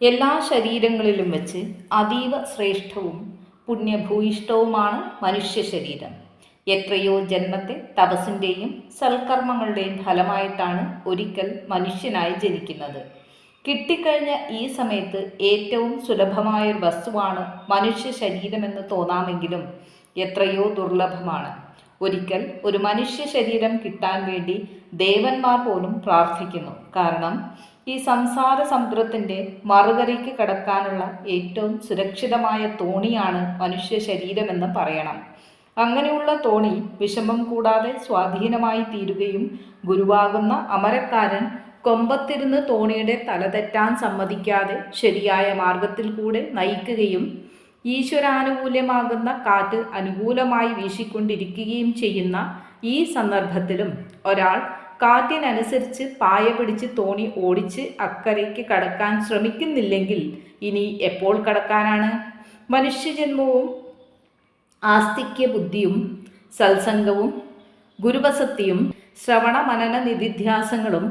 എല്ലാ ശരീരങ്ങളിലും വെച്ച് അതീവ ശ്രേഷ്ഠവും പുണ്യഭൂയിഷ്ടവുമാണ് മനുഷ്യ ശരീരം. എത്രയോ ജന്മത്തെ തപസ്സിന്റെയും സൽക്കർമ്മങ്ങളുടെയും ഫലമായിട്ടാണ് ഒരിക്കൽ മനുഷ്യനായി ജനിക്കുന്നത്. കിട്ടിക്കഴിഞ്ഞ ഈ സമയത്ത് ഏറ്റവും സുലഭമായൊരു വസ്തുവാണ് മനുഷ്യ ശരീരമെന്ന് തോന്നാമെങ്കിലും എത്രയോ ദുർലഭമാണ്. ഒരിക്കൽ ഒരു മനുഷ്യ ശരീരം കിട്ടാൻ വേണ്ടി ദേവന്മാർ പോലും പ്രാർത്ഥിക്കുന്നു. കാരണം ഈ സംസാര സമുദ്രത്തിന്റെ മറുകരയ്ക്ക് കടക്കാനുള്ള ഏറ്റവും സുരക്ഷിതമായ തോണിയാണ് മനുഷ്യ ശരീരമെന്ന് പറയണം. അങ്ങനെയുള്ള തോണി വിഷമം കൂടാതെ സ്വാധീനമായി തീരുകയും ഗുരുവാകുന്ന അമരക്കാരൻ കൊമ്പത്തിരുന്ന് തോണിയുടെ തലതെറ്റാൻ സമ്മതിക്കാതെ ശരിയായ മാർഗത്തിൽ കൂടെ നയിക്കുകയും ഈശ്വരാനുകൂല്യമാകുന്ന കാറ്റ് അനുകൂലമായി വീശിക്കൊണ്ടിരിക്കുകയും ചെയ്യുന്ന ഈ സന്ദർഭത്തിലും ഒരാൾ കാറ്റിനനുസരിച്ച് പായ പിടിച്ച് തോണി ഓടിച്ച് അക്കരയ്ക്ക് കടക്കാൻ ശ്രമിക്കുന്നില്ലെങ്കിൽ ഇനി എപ്പോൾ കടക്കാനാണ്? മനുഷ്യജന്മവും ആസ്തിക്യ ബുദ്ധിയും സത്സംഗവും ഗുരുവസത്തിയും ശ്രവണ മനന നിധിധ്യാസങ്ങളും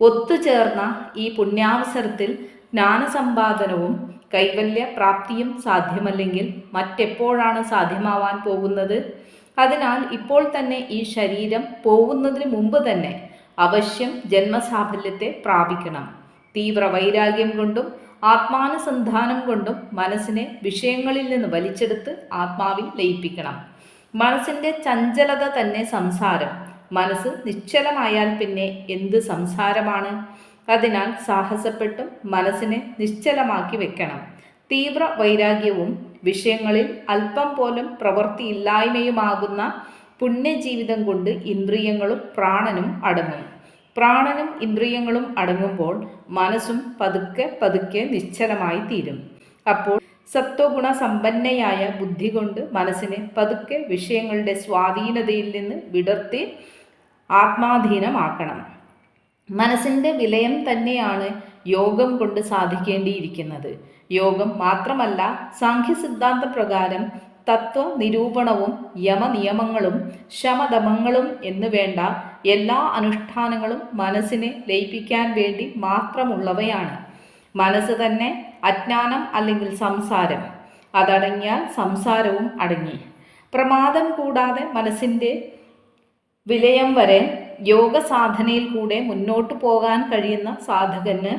ഒത്തുചേർന്ന ഈ പുണ്യാവസരത്തിൽ ജ്ഞാനസമ്പാദനവും കൈവല്യ പ്രാപ്തിയും സാധ്യമല്ലെങ്കിൽ മറ്റെപ്പോഴാണ് സാധ്യമാവാൻ പോകുന്നത്? അതിനാൽ ഇപ്പോൾ തന്നെ ഈ ശരീരം പോകുന്നതിന് മുമ്പ് തന്നെ അവശ്യം ജന്മസാഫല്യത്തെ പ്രാപിക്കണം. തീവ്ര വൈരാഗ്യം കൊണ്ടും ആത്മാനുസന്ധാനം കൊണ്ടും മനസ്സിനെ വിഷയങ്ങളിൽ നിന്ന് വലിച്ചെടുത്ത് ആത്മാവിൽ ലയിപ്പിക്കണം. മനസ്സിന്റെ ചഞ്ചലത തന്നെ സംസാരം. മനസ്സ് നിശ്ചലമായാൽ പിന്നെ എന്ത് സംസാരമാണ്? അതിനാൽ സാഹസപ്പെട്ടും മനസ്സിനെ നിശ്ചലമാക്കി വെക്കണം. തീവ്ര വൈരാഗ്യവും വിഷയങ്ങളിൽ അല്പം പോലും പ്രവൃത്തിയില്ലായ്മയുമാകുന്ന പുണ്യജീവിതം കൊണ്ട് ഇന്ദ്രിയങ്ങളും പ്രാണനും അടങ്ങും. പ്രാണനും ഇന്ദ്രിയങ്ങളും അടങ്ങുമ്പോൾ മനസ്സും പതുക്കെ പതുക്കെ നിശ്ചലമായി തീരും. അപ്പോൾ സത്വഗുണ സമ്പന്നയായ ബുദ്ധി കൊണ്ട് മനസ്സിനെ പതുക്കെ വിഷയങ്ങളുടെ സ്വാധീനതയിൽ നിന്ന് വിടർത്തി ആത്മാധീനമാക്കണം. മനസ്സിന്റെ വിലയം തന്നെയാണ് യോഗം കൊണ്ട് സാധിക്കേണ്ടിയിരിക്കുന്നത്. യോഗം മാത്രമല്ല സാഖ്യ സിദ്ധാന്ത പ്രകാരം തത്വ നിരൂപണവും യമനിയമങ്ങളും ശമദമങ്ങളും എന്നു വേണ്ട എല്ലാ അനുഷ്ഠാനങ്ങളും മനസ്സിനെ ലയിപ്പിക്കാൻ വേണ്ടി മാത്രമുള്ളവയാണ്. മനസ്സ് തന്നെ അജ്ഞാനം അല്ലെങ്കിൽ സംസാരം. അതടങ്ങിയാൽ സംസാരവും അടങ്ങി. പ്രമാദം കൂടാതെ മനസ്സിന്റെ വിലയം വരെ യോഗ സാധനയിൽ കൂടെ മുന്നോട്ട് പോകാൻ കഴിയുന്ന സാധകന്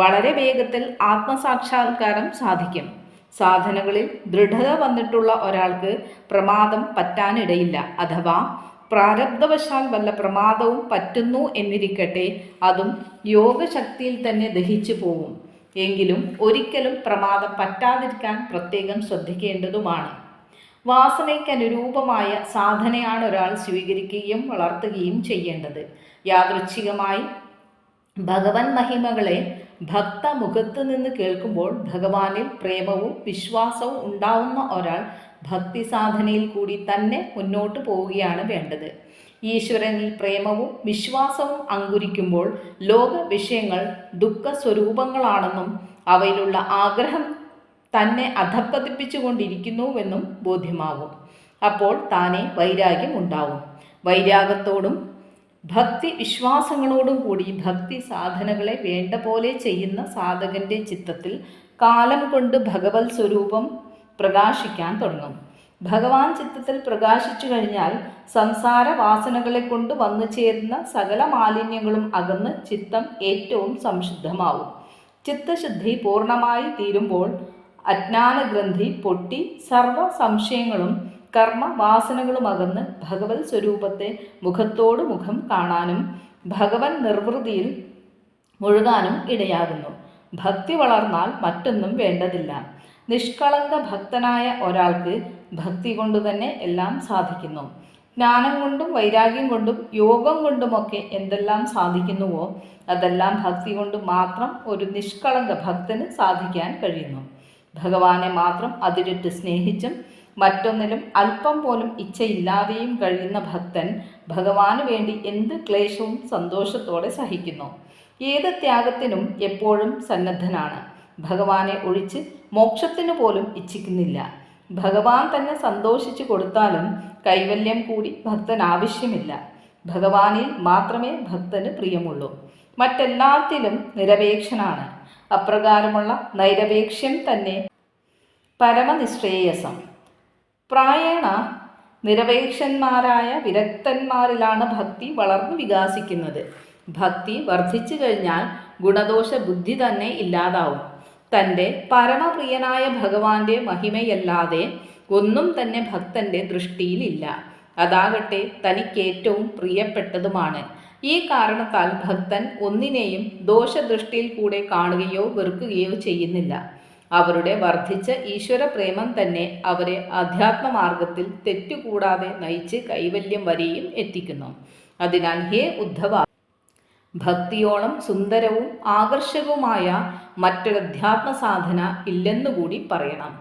വളരെ വേഗത്തിൽ ആത്മസാക്ഷാത്കാരം സാധിക്കും. സാധനകളിൽ ദൃഢത വന്നിട്ടുള്ള ഒരാൾക്ക് പ്രമാദം പറ്റാനിടയില്ല. അഥവാ പ്രാരബ്ധവശാൽ വല്ല പ്രമാദവും പറ്റുന്നു എന്നിരിക്കട്ടെ അതും യോഗശക്തിയിൽ തന്നെ ദഹിച്ചു പോകും എങ്കിലും ഒരിക്കലും പ്രമാദം പറ്റാതിരിക്കാൻ പ്രത്യേകം ശ്രദ്ധിക്കേണ്ടതുമാണ്. വാസനയ്ക്ക് അനുരൂപമായ സാധനയാണ് ഒരാൾ സ്വീകരിക്കുകയും വളർത്തുകയും ചെയ്യേണ്ടത്. യാദൃച്ഛികമായി ഭഗവൻ മഹിമകളെ ഭക്തമുഖത്ത് നിന്ന് കേൾക്കുമ്പോൾ ഭഗവാനിൽ പ്രേമവും വിശ്വാസവും ഉണ്ടാവുന്ന ഒരാൾ ഭക്തി സാധനയിൽ കൂടി തന്നെ മുന്നോട്ട് പോവുകയാണ് വേണ്ടത്. ഈശ്വരനിൽ പ്രേമവും വിശ്വാസവും അങ്കുരിക്കുമ്പോൾ ലോക വിഷയങ്ങൾ ദുഃഖ സ്വരൂപങ്ങളാണെന്നും അവയിലുള്ള ആഗ്രഹം തന്നെ അധപ്പതിപ്പിച്ചുകൊണ്ടിരിക്കുന്നുവെന്നും ബോധ്യമാകും. അപ്പോൾ താനെ വൈരാഗ്യം ഉണ്ടാവും വൈരാഗത്തോടും ഭക്തി വിശ്വാസങ്ങളോടും കൂടി ഭക്തി സാധനകളെ വേണ്ട പോലെ ചെയ്യുന്ന സാധകന്റെ ചിത്തത്തിൽ കാലം കൊണ്ട് ഭഗവത് സ്വരൂപം പ്രകാശിക്കാൻ തുടങ്ങും. ഭഗവാൻ ചിത്തത്തിൽ പ്രകാശിച്ചു കഴിഞ്ഞാൽ സംസാര വാസനകളെ കൊണ്ട് വന്നു ചേരുന്ന സകല മാലിന്യങ്ങളും അകന്ന് ചിത്തം ഏറ്റവും സംശുദ്ധമാവും. ചിത്തശുദ്ധി പൂർണമായി തീരുമ്പോൾ അജ്ഞാനഗ്രന്ഥി പൊട്ടി സർവ സംശയങ്ങളും കർമ്മ വാസനകളും അകന്ന് ഭഗവത് സ്വരൂപത്തെ മുഖത്തോട് മുഖം കാണാനും ഭഗവൻ നിർവൃതിയിൽ മുഴുകാനും ഇടയാകുന്നു. ഭക്തി വളർന്നാൽ മറ്റൊന്നും വേണ്ടതില്ല. നിഷ്കളങ്ക ഭക്തനായ ഒരാൾക്ക് ഭക്തി കൊണ്ട് തന്നെ എല്ലാം സാധിക്കുന്നു. ജ്ഞാനം കൊണ്ടും വൈരാഗ്യം കൊണ്ടും യോഗം കൊണ്ടുമൊക്കെ എന്തെല്ലാം സാധിക്കുന്നുവോ അതെല്ലാം ഭക്തി കൊണ്ട് മാത്രം ഒരു നിഷ്കളങ്ക ഭക്തന് സാധിക്കാൻ കഴിയുന്നു. ഭഗവാനെ മാത്രം അതിരിട്ട് സ്നേഹിച്ചും മറ്റൊന്നിലും അല്പം പോലും ഇച്ഛയില്ലാതെയും കഴിയുന്ന ഭക്തൻ ഭഗവാന് വേണ്ടി എന്ത് ക്ലേശവും സന്തോഷത്തോടെ സഹിക്കുന്നു. ഏത് ത്യാഗത്തിനും എപ്പോഴും സന്നദ്ധനാണ്. ഭഗവാനെ ഒഴിച്ച് മോക്ഷത്തിനു പോലും ഇച്ഛിക്കുന്നില്ല. ഭഗവാൻ തന്നെ സന്തോഷിച്ചു കൊടുത്താലും കൈവല്യം കൂടി ഭക്തൻ ആവശ്യമില്ല. ഭഗവാനിൽ മാത്രമേ ഭക്തന് പ്രിയമുള്ളൂ. മറ്റെല്ലാത്തിലും നിരപേക്ഷനാണ്. അപ്രകാരമുള്ള നൈരപേക്ഷ്യം തന്നെ പരമനിശ്രേയസം. പ്രായണ നിരപേക്ഷന്മാരായ വിരക്തന്മാരിലാണ് ഭക്തി വളർന്നു വികാസിക്കുന്നത്. ഭക്തി വർദ്ധിച്ചു കഴിഞ്ഞാൽ ഗുണദോഷ ബുദ്ധി തന്നെ ഇല്ലാതാവും. തന്റെ പരമപ്രിയനായ ഭഗവാന്റെ മഹിമയല്ലാതെ ഒന്നും തന്നെ ഭക്തന്റെ ദൃഷ്ടിയിലില്ല. അതാകട്ടെ തനിക്കേറ്റവും പ്രിയപ്പെട്ടതുമാണ്. ഈ കാരണത്താൽ ഭക്തൻ ഒന്നിനെയും ദോഷദൃഷ്ടിയിൽ കൂടെ കാണുകയോ വെറുക്കുകയോ ചെയ്യുന്നില്ല. അവരുടെ വർദ്ധിച്ച ഈശ്വര പ്രേമം തന്നെ അവരെ അധ്യാത്മമാർഗത്തിൽ തെറ്റുകൂടാതെ നയിച്ച് കൈവല്യം വരെയും എത്തിക്കുന്നു. അതിനാൽ ഹേ ഉദ്ധവ ഭക്തിയോളം സുന്ദരവും ആകർഷകവുമായ മറ്റൊരു അധ്യാത്മ സാധന ഇല്ലെന്നുകൂടി പറയണം.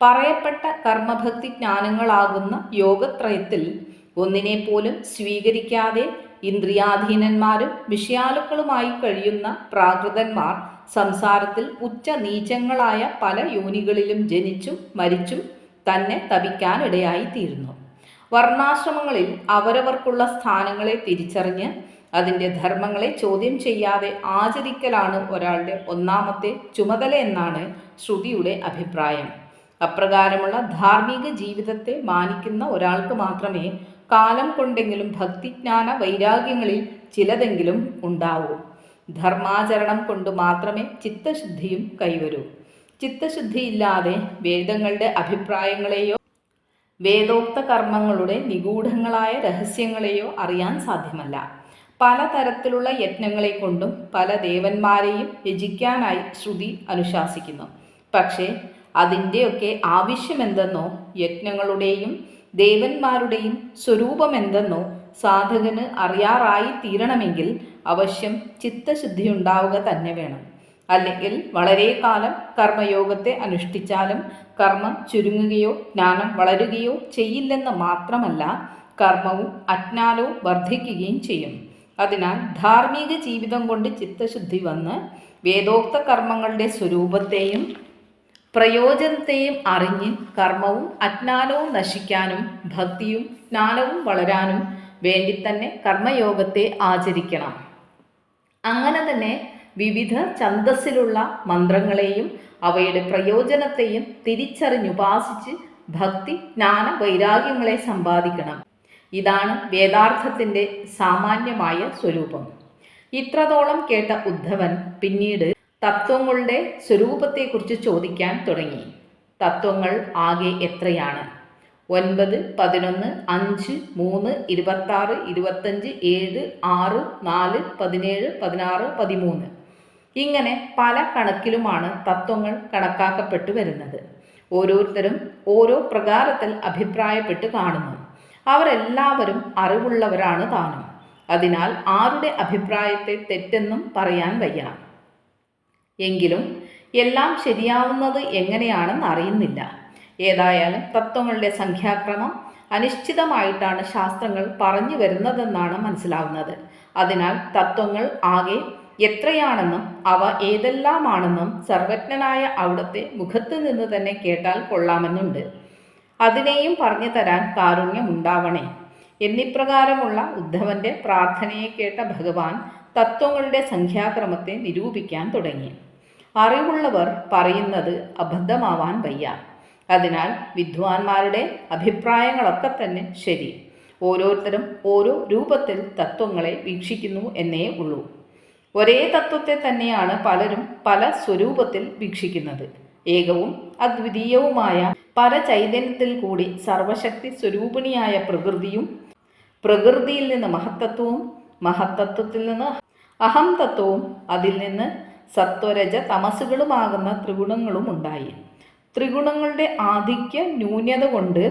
പറയപ്പെട്ട കർമ്മഭക്തി ജ്ഞാനങ്ങളാകുന്ന യോഗത്രയത്തിൽ ഒന്നിനെ പോലും സ്വീകരിക്കാതെ ഇന്ദ്രിയാധീനന്മാരും വിഷയാലുക്കളുമായി കഴിയുന്ന പ്രാകൃതന്മാർ സംസാരത്തിൽ ഉച്ച നീചങ്ങളായ പല യോനികളിലും ജനിച്ചും മരിച്ചും തന്നെ തപിക്കാനിടയായി തീരുന്നു. വർണാശ്രമങ്ങളിൽ അവരവർക്കുള്ള സ്ഥാനങ്ങളെ തിരിച്ചറിഞ്ഞ് അതിന്റെ ധർമ്മങ്ങളെ ചോദ്യം ചെയ്യാതെ ആചരിക്കലാണ് ഒരാളുടെ ഒന്നാമത്തെ ചുമതല എന്നാണ് ശ്രുതിയുടെ അഭിപ്രായം. അപ്രകാരമുള്ള ധാർമ്മിക ജീവിതത്തെ മാനിക്കുന്ന ഒരാൾക്ക് മാത്രമേ കാലം കൊണ്ടെങ്കിലും ഭക്തിജ്ഞാന വൈരാഗ്യങ്ങളിൽ ചിലതെങ്കിലും ഉണ്ടാവൂ. ധർമാചരണം കൊണ്ട് മാത്രമേ ചിത്തശുദ്ധിയും കൈവരൂ. ചിത്തശുദ്ധിയില്ലാതെ വേദങ്ങളുടെ അഭിപ്രായങ്ങളെയോ വേദോക്ത കർമ്മങ്ങളുടെ നിഗൂഢങ്ങളായ രഹസ്യങ്ങളെയോ അറിയാൻ സാധ്യമല്ല. പലതരത്തിലുള്ള യജ്ഞങ്ങളെ കൊണ്ടും പല ദേവന്മാരെയും രചിക്കാനായി ശ്രുതി അനുശാസിക്കുന്നു. പക്ഷേ അതിന്റെയൊക്കെ ആവശ്യമെന്തെന്നോ യജ്ഞങ്ങളുടെയും ദേവന്മാരുടെയും സ്വരൂപമെന്തെന്നോ സാധകന് അറിയാറായി തീരണമെങ്കിൽ അവശ്യം ചിത്തശുദ്ധി ഉണ്ടാവുക തന്നെ വേണം. അല്ലെങ്കിൽ വളരെ കാലം കർമ്മയോഗത്തെ അനുഷ്ഠിച്ചാലും കർമ്മം ചുരുങ്ങുകയോ ജ്ഞാനം വളരുകയോ ചെയ്യില്ലെന്ന് മാത്രമല്ല കർമ്മവും അജ്ഞാനവും വർദ്ധിക്കുകയും ചെയ്യും. അതിനാൽ ധാർമ്മിക ജീവിതം കൊണ്ട് ചിത്തശുദ്ധി വന്ന് വേദോക്ത കർമ്മങ്ങളുടെ സ്വരൂപത്തെയും പ്രയോജനത്തെയും അറിഞ്ഞ് കർമ്മവും അജ്ഞാനവും നശിക്കാനും ഭക്തിയും ജ്ഞാനവും വളരാനും വേണ്ടി തന്നെ കർമ്മയോഗത്തെ ആചരിക്കണം. അങ്ങനെ തന്നെ വിവിധ ഛന്തസ്സിലുള്ള മന്ത്രങ്ങളെയും അവയുടെ പ്രയോജനത്തെയും തിരിച്ചറിഞ്ഞുപാസിച്ച് ഭക്തി ജ്ഞാന വൈരാഗ്യങ്ങളെ സമ്പാദിക്കണം. ഇതാണ് വേദാർത്ഥത്തിന്റെ സാമാന്യമായ സ്വരൂപം. ഇത്രത്തോളം കേട്ട ഉദ്ധവൻ പിന്നീട് തത്വങ്ങളുടെ സ്വരൂപത്തെക്കുറിച്ച് ചോദിക്കാൻ തുടങ്ങി. തത്വങ്ങൾ ആകെ എത്രയാണ്? ഒൻപത് പതിനൊന്ന് അഞ്ച് മൂന്ന് ഇരുപത്താറ് ഇരുപത്തഞ്ച് ഏഴ് ആറ് നാല് പതിനേഴ് പതിനാറ് പതിമൂന്ന്. ഇങ്ങനെ പല കണക്കിലുമാണ് തത്വങ്ങൾ കണക്കാക്കപ്പെട്ടു വരുന്നത്. ഓരോരുത്തരും ഓരോ പ്രകാരത്തിൽ അഭിപ്രായപ്പെട്ട് കാണുന്നു. അവരെല്ലാവരും അറിവുള്ളവരാണ് താനും. അതിനാൽ ആരുടെ അഭിപ്രായത്തെ തെറ്റെന്നും പറയാൻ വയ്യ. എങ്കിലും എല്ലാം ശരിയാവുന്നത് എങ്ങനെയാണെന്ന് അറിയുന്നില്ല. ഏതായാലും തത്വങ്ങളുടെ സംഖ്യാക്രമം അനിശ്ചിതമായിട്ടാണ് ശാസ്ത്രങ്ങൾ പറഞ്ഞു വരുന്നതെന്നാണ് മനസ്സിലാവുന്നത്. അതിനാൽ തത്വങ്ങൾ ആകെ എത്രയാണെന്നും അവ ഏതെല്ലാമാണെന്നും സർവജ്ഞനായ അവിടുത്തെ മുഖത്ത് നിന്ന് തന്നെ കേട്ടാൽ കൊള്ളാമെന്നുണ്ട്. അതിനെയും പറഞ്ഞു തരാൻ കാരുണ്യമുണ്ടാവണേ. എന്നിപ്രകാരമുള്ള ഉദ്ധവന്റെ പ്രാർത്ഥനയെ കേട്ട ഭഗവാൻ തത്വങ്ങളുടെ സംഖ്യാക്രമത്തെ നിരൂപിക്കാൻ തുടങ്ങി. അറിവുള്ളവർ പറയുന്നത് അബദ്ധമാവാൻ വയ്യ. അതിനാൽ വിദ്വാൻമാരുടെ അഭിപ്രായങ്ങളൊക്കെ തന്നെ ശരി. ഓരോരുത്തരും ഓരോ രൂപത്തിൽ തത്വങ്ങളെ വീക്ഷിക്കുന്നു എന്നേ ഉള്ളൂ. ഒരേ തത്വത്തെ തന്നെയാണ് പലരും പല സ്വരൂപത്തിൽ വീക്ഷിക്കുന്നത്. ഏകവും അദ്വിതീയവുമായ പല ചൈതന്യത്തിൽ കൂടി സർവശക്തി സ്വരൂപിണിയായ പ്രകൃതിയും പ്രകൃതിയിൽ നിന്ന് മഹത്തത്വവും മഹത്തത്വത്തിൽ നിന്ന് അഹം തത്വവും അതിൽ നിന്ന് സത്വരജ തമസുകളുമാകുന്ന ത്രിഗുണങ്ങളും ഉണ്ടായി ത്രിഗുണങ്ങളുടെ ആധിക്യ ന്യൂനത കൊണ്ട്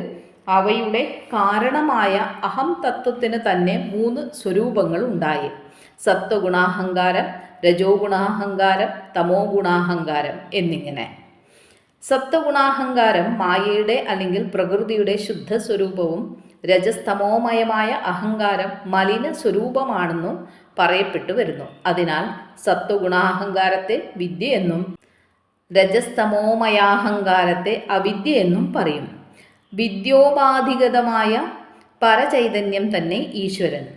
അവയുടെ കാരണമായ അഹം തത്വത്തിന് തന്നെ മൂന്ന് സ്വരൂപങ്ങൾ ഉണ്ടായി സത്വഗുണാഹങ്കാരം രജോ ഗുണാഹങ്കാരം തമോ ഗുണാഹങ്കാരം എന്നിങ്ങനെ. സത്വഗുണാഹങ്കാരം മായയുടെ അല്ലെങ്കിൽ പ്രകൃതിയുടെ ശുദ്ധ സ്വരൂപവും രജസ്തമോമയമായ അഹങ്കാരം മലിന സ്വരൂപമാണെന്നും പറയപ്പെട്ടു വരുന്നു. അതിനാൽ സത്വഗുണാഹങ്കാരത്തെ വിദ്യ എന്നും രജസ്തമോമയാഹങ്കാരത്തെ അവിദ്യ എന്നും പറയും. വിദ്യോപാധിഗതമായ പരചൈതന്യം തന്നെ ഈശ്വരൻ.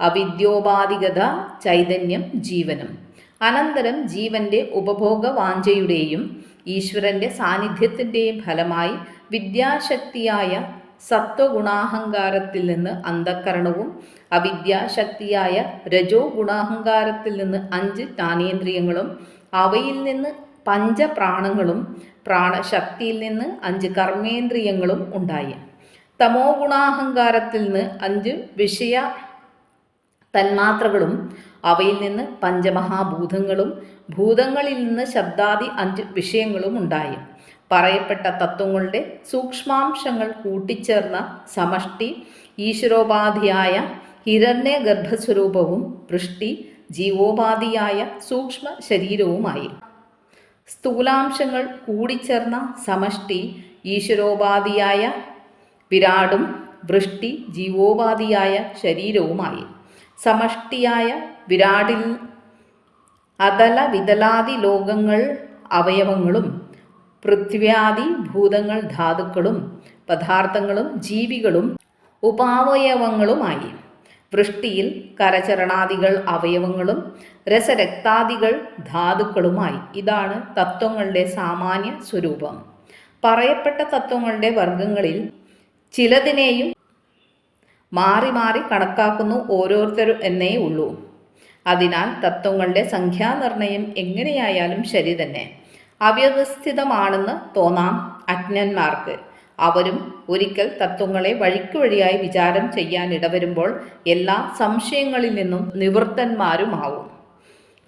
അവിദ്യോപാധിഗത ചൈതന്യം ജീവനും. അനന്തരം ജീവന്റെ ഉപഭോഗ വാഞ്ചയുടെയും ഈശ്വരന്റെ സാന്നിധ്യത്തിന്റെയും ഫലമായി വിദ്യാശക്തിയായ സത്വഗുണാഹങ്കാരത്തിൽ നിന്ന് അന്ധക്കരണവും അവിദ്യാശക്തിയായ രജോ ഗുണാഹങ്കാരത്തിൽ നിന്ന് അഞ്ച് ജ്ഞാനേന്ദ്രിയങ്ങളും അവയിൽ നിന്ന് പഞ്ചപ്രാണങ്ങളും പ്രാണശക്തിയിൽ നിന്ന് അഞ്ച് കർമ്മേന്ദ്രിയങ്ങളും ഉണ്ടായി. തമോ ഗുണാഹങ്കാരത്തിൽ നിന്ന് അഞ്ച് വിഷയ തന്മാത്രകളും അവയിൽ നിന്ന് പഞ്ചമഹാഭൂതങ്ങളും ഭൂതങ്ങളിൽ നിന്ന് ശബ്ദാദി അഞ്ച് വിഷയങ്ങളും ഉണ്ടായി. പറയപ്പെട്ട തത്വങ്ങളുടെ സൂക്ഷ്മാംശങ്ങൾ കൂട്ടിച്ചേർന്ന സമഷ്ടി ഈശ്വരോപാധിയായ ഹിരണ്യ ഗർഭസ്വരൂപവും വൃഷ്ടി ജീവോപാധിയായ സൂക്ഷ്മ ശരീരവുമായി സ്ഥൂലാംശങ്ങൾ കൂടിച്ചേർന്ന സമഷ്ടി ഈശ്വരോപാധിയായ വിരാടും വൃഷ്ടി ജീവോപാധിയായ ശരീരവുമായി സമഷ്ടിയായ വിരാടിൽ അതല വിതലാദി ലോകങ്ങൾ അവയവങ്ങളും പൃഥ്വ്യാദി ഭൂതങ്ങൾ ധാതുക്കളും പദാർത്ഥങ്ങളും ജീവികളും ഉപാവയവങ്ങളുമായി. വൃഷ്ടിയിൽ കരചരണാദികൾ അവയവങ്ങളും രസരക്താദികൾ ധാതുക്കളുമായി. ഇതാണ് തത്വങ്ങളുടെ സാമാന്യ സ്വരൂപം. പറയപ്പെട്ട തത്വങ്ങളുടെ വർഗങ്ങളിൽ ചിലതിനെയും മാറി മാറി കണക്കാക്കുന്നു ഓരോരുത്തരും എന്നേ ഉള്ളൂ. അതിനാൽ തത്വങ്ങളുടെ സംഖ്യാനിർണയം എങ്ങനെയായാലും ശരി തന്നെ. അവ്യവസ്ഥിതമാണെന്ന് തോന്നാം അജ്ഞന്മാർക്ക്. അവരും ഒരിക്കൽ തത്വങ്ങളെ വഴിക്ക് വഴിയായി വിചാരം ചെയ്യാൻ ഇടവരുമ്പോൾ എല്ലാ സംശയങ്ങളിൽ നിന്നും നിവൃത്തന്മാരുമാവും.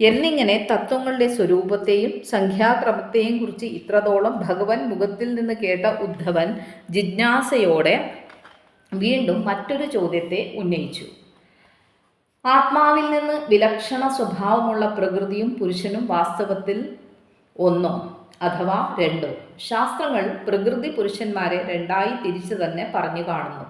എന്നിങ്ങനെ തത്വങ്ങളുടെ സ്വരൂപത്തെയും സംഖ്യാക്രമത്തെയും കുറിച്ച് ഇത്രത്തോളം ഭഗവൻ മുഖത്തിൽ നിന്ന് കേട്ട ഉദ്ധവൻ ജിജ്ഞാസയോടെ വീണ്ടും മറ്റൊരു ചോദ്യത്തെ ഉന്നയിച്ചു. ആത്മാവിൽ നിന്ന് വിലക്ഷണ സ്വഭാവമുള്ള പ്രകൃതിയും പുരുഷനും വാസ്തവത്തിൽ ഒന്നോ അഥവാ രണ്ടോ. ശാസ്ത്രങ്ങൾ പ്രകൃതി പുരുഷന്മാരെ രണ്ടായി തിരിച്ചു തന്നെ പറഞ്ഞു കാണുന്നു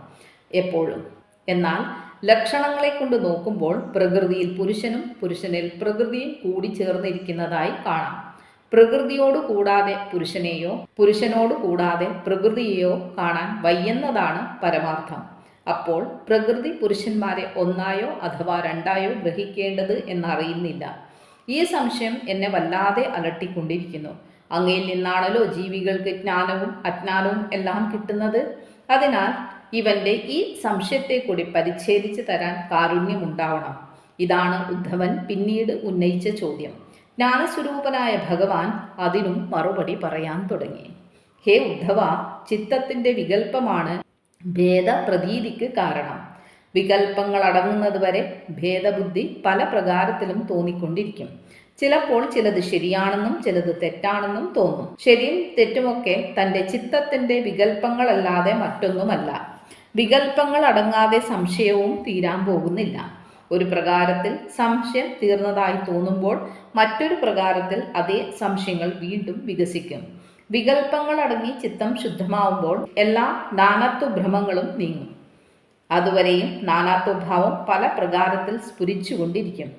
എപ്പോഴും. എന്നാൽ ലക്ഷണങ്ങളെ കൊണ്ട് നോക്കുമ്പോൾ പ്രകൃതിയിൽ പുരുഷനും പുരുഷനിൽ പ്രകൃതിയും കൂടി ചേർന്നിരിക്കുന്നതായി കാണാം. പ്രകൃതിയോട് കൂടാതെ പുരുഷനെയോ പുരുഷനോട് കൂടാതെ പ്രകൃതിയെയോ കാണാൻ വയ്യെന്നതാണ് പരമാർത്ഥം. അപ്പോൾ പ്രകൃതി പുരുഷന്മാരെ ഒന്നായോ അഥവാ രണ്ടായോ ഗ്രഹിക്കേണ്ടത് എന്നറിയുന്നില്ല. ഈ സംശയം എന്നെ വല്ലാതെ അലട്ടിക്കൊണ്ടിരിക്കുന്നു. അങ്ങയിൽ നിന്നാണല്ലോ ജീവികൾക്ക് ജ്ഞാനവും അജ്ഞാനവും എല്ലാം കിട്ടുന്നത്? അതിനാൽ ഇവന്റെ ഈ സംശയത്തെ കൂടി പരിച്ഛേദിച്ച് തരാൻ കാരുണ്യമുണ്ടാവണം. ഇതാണ് ഉദ്ധവൻ പിന്നീട് ഉന്നയിച്ച ചോദ്യം. ജ്ഞാനസ്വരൂപനായ ഭഗവാൻ അതിനും മറുപടി പറയാൻ തുടങ്ങി. ഹേ ഉദ്ധവ ചിത്തത്തിന്റെ വികല്പമാണ് ഭേദപ്രതീതിക്ക് കാരണം. വികല്പങ്ങൾ അടങ്ങുന്നത് വരെ ഭേദബുദ്ധി പല പ്രകാരത്തിലും തോന്നിക്കൊണ്ടിരിക്കും. ചിലപ്പോൾ ചിലത് ശരിയാണെന്നും ചിലത് തെറ്റാണെന്നും തോന്നും. ശരിയും തെറ്റുമൊക്കെ തന്റെ ചിത്തത്തിന്റെ വികല്പങ്ങളല്ലാതെ മറ്റൊന്നുമല്ല. വികല്പങ്ങൾ അടങ്ങാതെ സംശയവും തീരാൻ പോകുന്നില്ല. ഒരു പ്രകാരത്തിൽ സംശയം തീർന്നതായി തോന്നുമ്പോൾ മറ്റൊരു പ്രകാരത്തിൽ അതേ സംശയങ്ങൾ വീണ്ടും വികസിക്കും. വികല്പങ്ങൾ അടങ്ങി ചിത്തം ശുദ്ധമാവുമ്പോൾ എല്ലാ നാനത്വ ഭ്രമങ്ങളും നീങ്ങും. അതുവരെയും നാനാത്വഭാവം പല പ്രകാരത്തിൽ സ്ഫുരിച്ചുകൊണ്ടിരിക്കും.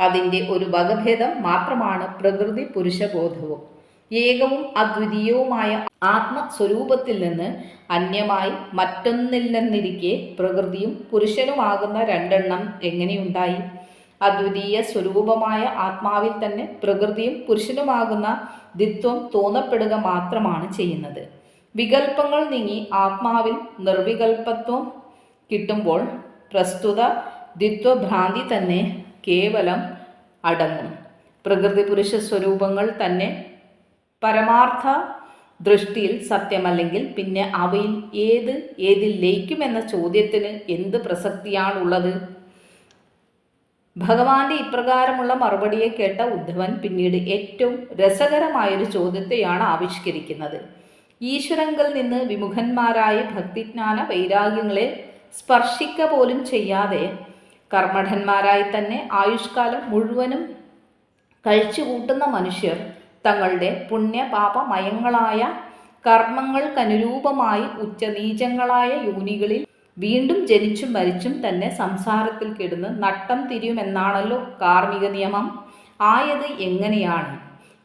അതിന്റെ ഒരു വകഭേദം മാത്രമാണ് പ്രകൃതി പുരുഷബോധവും. ഏകവും അദ്വിതീയവുമായ ആത്മസ്വരൂപത്തിൽ നിന്ന് അന്യമായി മറ്റൊന്നില്ലെന്നിരിക്കെ പ്രകൃതിയും പുരുഷനുമാകുന്ന രണ്ടെണ്ണം എങ്ങനെയുണ്ടായി? അദ്വിതീയ സ്വരൂപമായ ആത്മാവിൽ തന്നെ പ്രകൃതിയും പുരുഷനുമാകുന്ന ദിത്വം തോന്നപ്പെടുക മാത്രമാണ് ചെയ്യുന്നത്. വികല്പങ്ങൾ നീങ്ങി ആത്മാവിൽ നിർവികൽപ്പത്വം കിട്ടുമ്പോൾ പ്രസ്തുത ദ്വിത്വഭ്രാന്തി തന്നെ കേവലം അടങ്ങും. പ്രകൃതി പുരുഷ സ്വരൂപങ്ങൾ തന്നെ പരമാർത്ഥ ദൃഷ്ടിയിൽ സത്യമല്ലെങ്കിൽ പിന്നെ അവയിൽ ഏത് ഏതിൽ ലയിക്കുമെന്ന ചോദ്യത്തിന് എന്ത് പ്രസക്തിയാണുള്ളത്? ഭഗവാന്റെ ഇപ്രകാരമുള്ള മറുപടിയെ കേട്ട ഉദ്ധവൻ പിന്നീട് ഏറ്റവും രസകരമായൊരു ചോദ്യത്തെയാണ് ആവിഷ്കരിക്കുന്നത്. ഈശ്വരങ്കിൽ നിന്ന് വിമുഖന്മാരായ ഭക്തിജ്ഞാന വൈരാഗ്യങ്ങളെ സ്പർശിക്ക പോലും ചെയ്യാതെ കർമ്മഠന്മാരായി തന്നെ ആയുഷ്കാലം മുഴുവനും കഴിച്ചു കൂട്ടുന്ന മനുഷ്യർ തങ്ങളുടെ പുണ്യപാപമയങ്ങളായ കർമ്മങ്ങൾക്കനുരൂപമായി ഉച്ചനീചങ്ങളായ യോനികളിൽ വീണ്ടും ജനിച്ചും മരിച്ചും തന്നെ സംസാരത്തിൽ കിടന്ന് നട്ടം തിരിയുമെന്നാണല്ലോ കാർമ്മിക നിയമം. ആയത് എങ്ങനെയാണ്?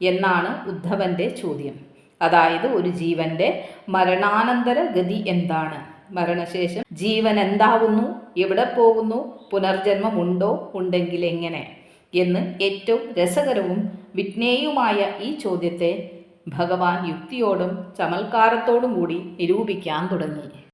എന്നാണ് ഉദ്ധവന്റെ ചോദ്യം. അതായത് ഒരു ജീവന്റെ മരണാനന്തര ഗതി എന്താണ്? മരണശേഷം ജീവൻ എന്താവുന്നു? എവിടെ പോകുന്നു? പുനർജന്മം ഉണ്ടോ ഉണ്ടെങ്കിൽ എങ്ങനെ? എന്ന് ഏറ്റവും രസകരവും വിജ്ഞേയവുമായ ഈ ചോദ്യത്തെ ഭഗവാൻ യുക്തിയോടും ചമൽക്കാരത്തോടും കൂടി നിരൂപിക്കാൻ തുടങ്ങി.